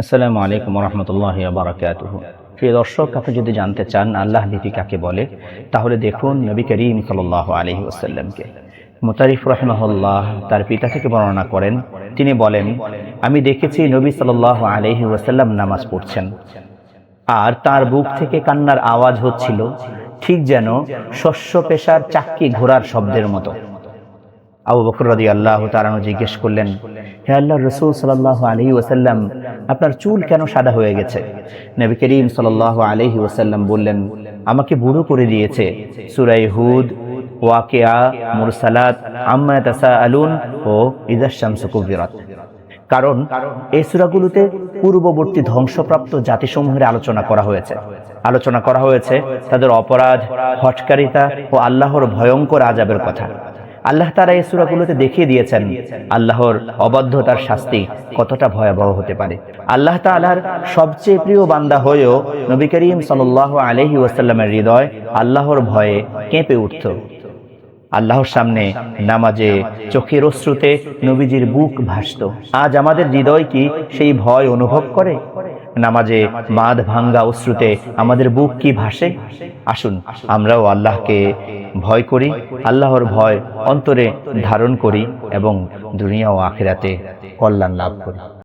আসসালামু আলাইকুম রহমতুল্লাহ বারাকাতুহ প্রিয় দর্শক আপনি যদি জানতে চান আল্লাহ ভীতি কাকে বলে তাহলে দেখুন নবী করিম সাল্লাহ আলহি ওসাল্লামকে মুতারিফ রহমহল্লাহ তার পিতা থেকে বর্ণনা করেন তিনি বলেন আমি দেখেছি নবী সাল্লাহ আলহি ওসাল্লাম নামাজ পড়ছেন। আর তার বুক থেকে কান্নার আওয়াজ হচ্ছিল ঠিক যেন শস্য পেশার চাক্কি ঘোরার শব্দের মতো। আবু বকর রাদি আল্লাহ তারানো জিজ্ঞেস করলেন, হে আল্লাহ রসুল সাল্লাহ আলহি ওসাল্লাম আপনার চুল কেন সাদা হয়ে গেছে? নবী করিম সাল্লাহ আলহি ওসাল্লাম বললেন, আমাকে বুড়ো করে দিয়েছে। সুরাই হুদ ওয়াকেয়া, মুরসালাত, আম্মা তাসা আলুন ও ইদাশামস কুবিরাত কারণ এই সুরাগুলোতে পূর্ববর্তী ধ্বংসপ্রাপ্ত জাতিসমূহের আলোচনা করা হয়েছে। আলোচনা করা হয়েছে তাদের অপরাধ হটকারিতা ও আল্লাহর ভয়ঙ্কর আজাবের কথা। আল্লাহ তারা এই সুরাগুলোতে দেখিয়ে দিয়েছেন। আল্লাহর অবাধ্যতার শাস্তি কতটা ভয়াবহ হতে পারে। আল্লাহ তালার সবচেয়ে প্রিয় বান্দা হয়েও নবী করিম সাল আলহি ওয়াসাল্লামের হৃদয় আল্লাহর ভয়ে কেঁপে উঠত। আল্লাহর সামনে নামাজে চোখের অশ্রুতে নবীজির বুক ভাসত। আজ আমাদের হৃদয় কি সেই ভয় অনুভব করে? নামাজে বাঁধ ভাঙ্গা অশ্রুতে আমাদের বুক কি ভাসে? আসুন আমরাও আল্লাহকে ভয় করি আল্লাহর ভয় অন্তরে ধারণ করি এবং দুনিয়া ও আখেরাতে কল্যাণ লাভ করি।